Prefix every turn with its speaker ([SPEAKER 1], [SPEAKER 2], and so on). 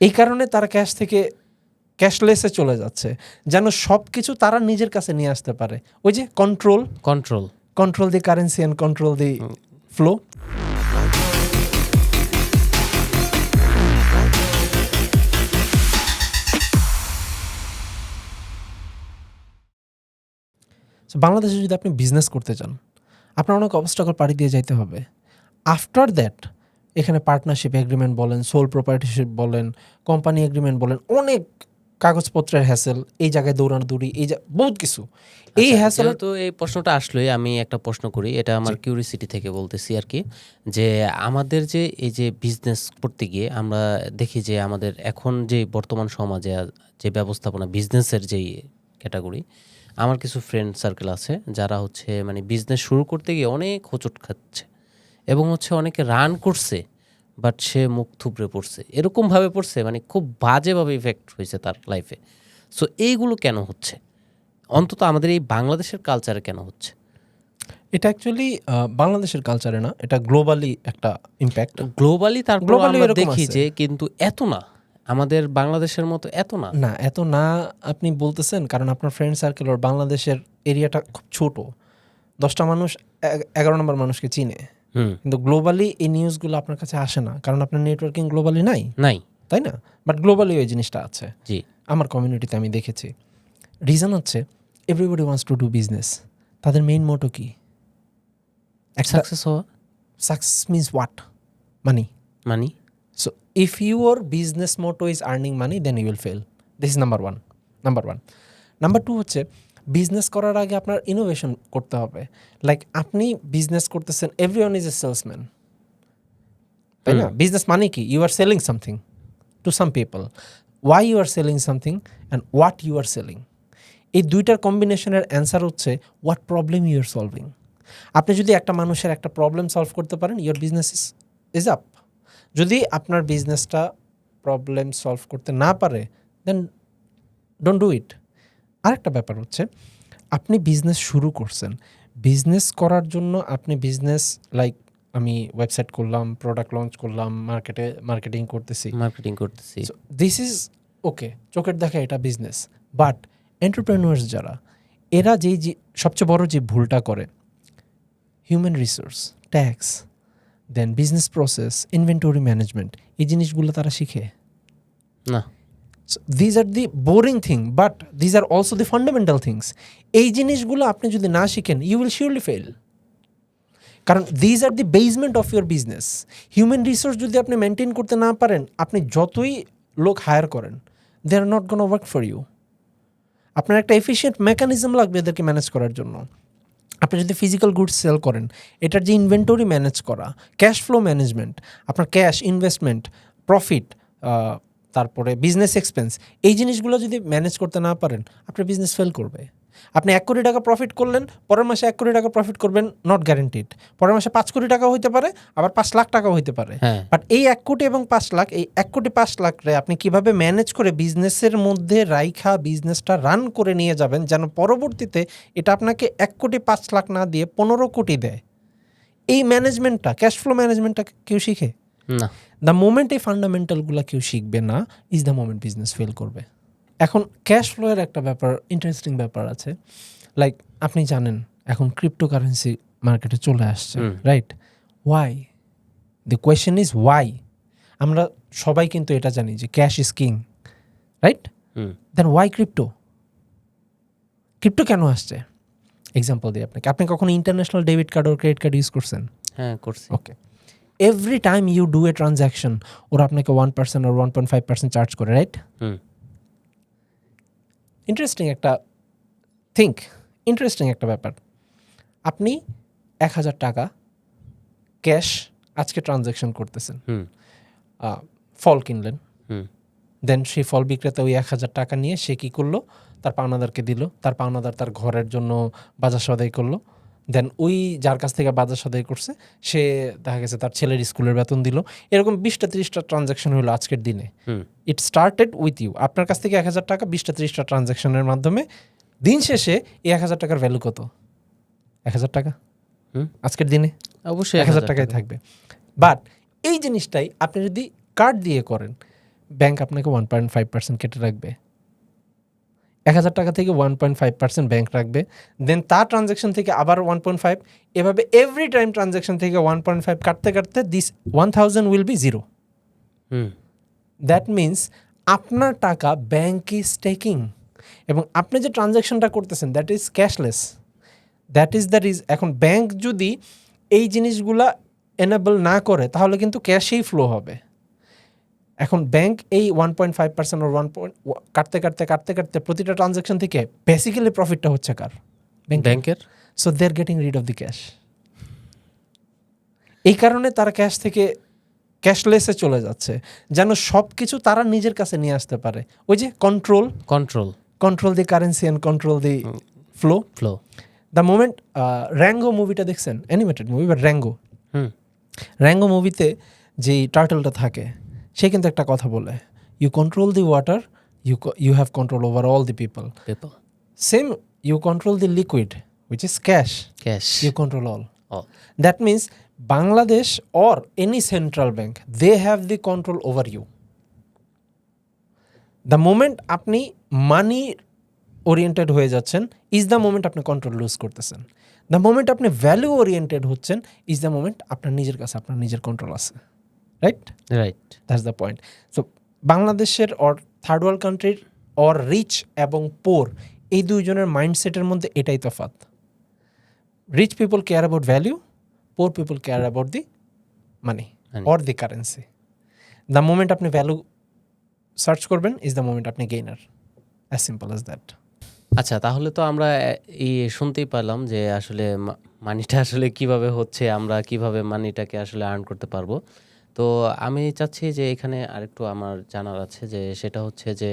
[SPEAKER 1] এই কারণে তারা ক্যাশ থেকে ক্যাশলেসে চলে যাচ্ছে যেন সব কিছু তারা নিজের কাছে নিয়ে আসতে পারে। ওই যে control
[SPEAKER 2] control
[SPEAKER 1] control the currency and control the flow বাংলাদেশে যদি আপনি বিজনেস করতে চান আপনার অনেক অবস্টাকল পাড়ি দিয়ে যাইতে হবে। আফটার দ্যাট এখানে পার্টনারশিপ এগ্রিমেন্ট বলেন সোল প্রপার্টিশিপ বলেন কোম্পানি এগ্রিমেন্ট বলেন অনেক কাগজপত্রের হ্যাসেল এই জায়গায় দৌড়ানো দৌড়ি এই বহুত কিছু। এই হ্যাসেল
[SPEAKER 2] তো এই প্রশ্নটা আসলোই আমি একটা প্রশ্ন করি এটা আমার কিউরিসিটি থেকে বলতেছি আর কি যে আমাদের যে এই যে বিজনেস করতে গিয়ে আমরা দেখি যে আমাদের এখন যে বর্তমান সমাজে যে ব্যবস্থাপনা বিজনেসের যেই ক্যাটাগরি আমার কিছু ফ্রেন্ড সার্কেল আছে যারা হচ্ছে মানে বিজনেস শুরু করতে গিয়ে অনেক হোঁচট খাচ্ছে। এবং হচ্ছে অনেকে রান করছে বাট সে মুখ থুবড়ে পড়ছে। এরকমভাবে পড়ছে মানে খুব বাজেভাবে ইফেক্ট হয়েছে তার লাইফে সো এইগুলো কেন হচ্ছে? অন্তত আমাদের এই বাংলাদেশের কালচারে কেন হচ্ছে?
[SPEAKER 1] এটা অ্যাকচুয়ালি বাংলাদেশের কালচারে না এটা গ্লোবালি একটা ইম্প্যাক্ট
[SPEAKER 2] গ্লোবালি আমরা
[SPEAKER 1] এরকম
[SPEAKER 2] দেখি যে কিন্তু এত না আমাদের বাংলাদেশের মতো এত না।
[SPEAKER 1] না এত না আপনি বলতেছেন কারণ আপনার ফ্রেন্ড সার্কেল ওর বাংলাদেশের এরিয়াটা খুব ছোট। দশটা মানুষ এগারো নম্বর মানুষকে চিনে। কিন্তু গ্লোবালি এই নিউজগুলো আপনার কাছে আসে না কারণ আপনার নেটওয়ার্কিং গ্লোবালি নাই।
[SPEAKER 2] নাই।
[SPEAKER 1] তাই না? বাট গ্লোবালি ওই জিনিসটা আছে।
[SPEAKER 2] জি।
[SPEAKER 1] আমার কমিউনিটিতে আমি দেখেছি। রিজন হচ্ছে everybody wants to do business তাদের মেইন মোটো কি?
[SPEAKER 2] সাকসেস হওয়া।
[SPEAKER 1] সাকসেস মিনস হোয়াট মানি
[SPEAKER 2] মানে
[SPEAKER 1] So if your business motto is earning money, then you will fail. This is number one. Number one. Number two হচ্ছে business করার আগে আপনার innovation করতে হবে। লাইক আপনি বিজনেস করতেছেন every one is a salesman তাই না? বিজনেস মানে কি? You are selling something to some people why you are selling something and what you are selling এই দুইটার কম্বিনেশনের অ্যান্সার হচ্ছে what problem you are solving আপনি যদি একটা মানুষের একটা প্রবলেম সলভ করতে পারেন your business is is up যদি আপনার বিজনেসটা প্রবলেম সলভ করতে না পারে দেন ডোন্ট ডু ইট আরেকটা ব্যাপার হচ্ছে আপনি বিজনেস শুরু করছেন। বিজনেস করার জন্য আপনি বিজনেস লাইক আমি ওয়েবসাইট করলাম প্রোডাক্ট লঞ্চ করলাম মার্কেটে মার্কেটিং করতেছি।
[SPEAKER 2] মার্কেটিং করতেছি।
[SPEAKER 1] দিস ইজ ওকে চোখের দেখা এটা বিজনেস বাট এন্টারপ্রেনার্স যারা এরা যেই যে সবচেয়ে বড় যে ভুলটা করে human resource tax then business process inventory management এই জিনিসগুলো তারা শিখে?
[SPEAKER 2] না।
[SPEAKER 1] These are the boring thing but these are also the fundamental things এই জিনিসগুলো আপনি যদি না শিখেন ইউ উইল শিওরলি ফেল কারণ these are the basement of your business human resource যদি আপনি মেনটেন করতে না পারেন, আপনি যতই লোক হায়ার করেন they are not gonna work for you আপনার একটা এফিসিয়েন্ট মেকানিজম লাগবে এদেরকে ম্যানেজ করার জন্য। আপনি যদি ফিজিক্যাল গুডস সেল করেন, এটার যে ইনভেন্টরি ম্যানেজ করা ক্যাশ ফ্লো ম্যানেজমেন্ট আপনার ক্যাশ ইনভেস্টমেন্ট প্রফিট তারপরে বিজনেস এক্সপেন্স এই জিনিসগুলো যদি ম্যানেজ করতে না পারেন আপনার বিজনেস ফেল করবে। আপনি এক কোটি টাকা প্রফিট করলেন পরের মাসে এক কোটি টাকা প্রফিট করবেন নট গ্যারেন্টিড পরের মাসে পাঁচ কোটি টাকা হইতে পারে আবার পাঁচ লাখ টাকাও হইতে পারে।
[SPEAKER 2] হ্যাঁ।
[SPEAKER 1] বাট এই এক কোটি এবং পাঁচ লাখ এই এক কোটি পাঁচ লাখ রে আপনি কীভাবে ম্যানেজ করে বিজনেসের মধ্যে রাইখা বিজনেসটা রান করে নিয়ে যাবেন যেন পরবর্তীতে এটা আপনাকে এক কোটি পাঁচ লাখ না দিয়ে পনেরো কোটি দেয়? এই ম্যানেজমেন্টটা ক্যাশ ফ্লো ম্যানেজমেন্টটা কেউ শিখে?
[SPEAKER 2] না।
[SPEAKER 1] দ্য মোমেন্ট এই ফান্ডামেন্টালগুলো কেউ শিখবে না is the moment business fail করবে। এখন ক্যাশ ফ্লোয়ের একটা ব্যাপার ইন্টারেস্টিং ব্যাপার আছে। লাইক আপনি জানেন এখন ক্রিপ্টোকারেন্সি মার্কেটে চলে আসছে right why the question is why আমরা সবাই কিন্তু এটা জানি যে cash is king right then why crypto crypto কেন আসছে? এক্সাম্পল দিই আপনাকে। আপনি কখনো ইন্টারন্যাশনাল ডেবিট কার্ড ও ক্রেডিট কার্ড ইউজ করছেন?
[SPEAKER 2] হ্যাঁ করছি।
[SPEAKER 1] Okay every time you do a transaction ওরা আপনাকে ওয়ান পার্সেন্ট আর one point five percent charge করে রাইট
[SPEAKER 2] হুম।
[SPEAKER 1] ইন্টারেস্টিং একটা থিঙ্ক ইন্টারেস্টিং একটা ব্যাপার। আপনি এক হাজার টাকা ক্যাশ আজকে ট্রানজ্যাকশন করতেছেন। ফল কিনলেন।
[SPEAKER 2] হুম।
[SPEAKER 1] দেন সেই ফল বিক্রেতা ওই এক হাজার টাকা নিয়ে সে কী করল? তার পাওনাদারকে দিল। তার পাওনাদার তার ঘরের জন্য বাজার সদাই করল। দেন ওই যার কাছ থেকে বাজার সদাই করছে সে দেখা গেছে তার ছেলের স্কুলের বেতন দিল। এরকম বিশটা তিরিশটা ট্রানজাকশন হলো আজকের দিনে। ইট স্টার্টেড উইথ ইউ আপনার কাছ থেকে এক হাজার টাকা বিশটা ত্রিশটা ট্রানজাকশনের মাধ্যমে দিন শেষে এই এক হাজার টাকার ভ্যালু কত? এক হাজার টাকা? আজকের দিনে?
[SPEAKER 2] অবশ্যই
[SPEAKER 1] এক হাজার টাকাই থাকবে। বাট এই জিনিসটাই আপনি যদি কার্ড দিয়ে করেন ব্যাংক আপনাকে ওয়ান পয়েন্ট ফাইভ পার্সেন্ট কেটে রাখবে। এক হাজার টাকা থেকে one point five percent bank রাখবে। দেন তার ট্রানজ্যাকশন থেকে আবার ওয়ান পয়েন্ট ফাইভ এভাবে এভরি টাইম ট্রানজ্যাকশন থেকে ওয়ান পয়েন্ট ফাইভ কাটতে কাটতে this one thousand will be zero
[SPEAKER 2] hmm.
[SPEAKER 1] That means আপনার টাকা ব্যাংক ইজ টেকিং এবং আপনি যে ট্রানজ্যাকশনটা করতেছেন that is cashless that is that is এখন ব্যাংক যদি এই জিনিসগুলা এনেবল না করে তাহলে কিন্তু ক্যাশেই ফ্লো হবে। এখন ব্যাংক এই one point five percent or one point কাটতে কাটতে কাটতে কাটতে প্রতিটা ট্রানজ্যাকশন থেকে বেসিক্যালি প্রফিটটা হচ্ছে কার?
[SPEAKER 2] ব্যাংকের
[SPEAKER 1] so they are getting rid of the cash এই কারণে তারা ক্যাশ থেকে ক্যাশলেসে চলে যাচ্ছে। যেন সব কিছু তারা নিজের কাছে নিয়ে আসতে পারে। ওই যে control
[SPEAKER 2] control
[SPEAKER 1] control the currency and control the flow
[SPEAKER 2] flow
[SPEAKER 1] the moment Rango মুভিটা দেখছেন? অ্যানিমেটেড মুভি বা র্যাঙ্গো
[SPEAKER 2] হুম।
[SPEAKER 1] র্যাঙ্গো মুভিতে যেই টার্টলটা থাকে সে কিন্তু একটা কথা বলে you control the water you you have control over all the people same you control the liquid which is cash
[SPEAKER 2] cash
[SPEAKER 1] you control all.
[SPEAKER 2] All.
[SPEAKER 1] That means Bangladesh or any central bank, they have the control over you. The moment আপনি money oriented হয়ে যাচ্ছেন is the moment আপনি control lose করতেছেন the moment আপনি value oriented হচ্ছেন is the moment আপনার নিজের কাছে আপনার নিজের কন্ট্রোল আছে right
[SPEAKER 2] right
[SPEAKER 1] that's the point so বাংলাদেশের অর থার্ড ওয়ার্ল্ড কান্ট্রির অর রিচ এবং পোর এই দুইজনের মাইন্ডসেটের মধ্যে এটাই তফাৎ। Rich people care about value poor people care about the money or the currency the moment আপনি ভ্যালু সার্চ করবেন ইজ দ্য মোমেন্ট আপনি gainer as simple as that
[SPEAKER 2] আচ্ছা তাহলে তো আমরা এই শুনতেই পারলাম যে আসলে মানিটা আসলে কীভাবে হচ্ছে আমরা কীভাবে মানিটাকে আসলে আর্ন করতে পারব। তো আমি চাচ্ছি যে এখানে আরেকটু আমার জানার আছে যে সেটা হচ্ছে যে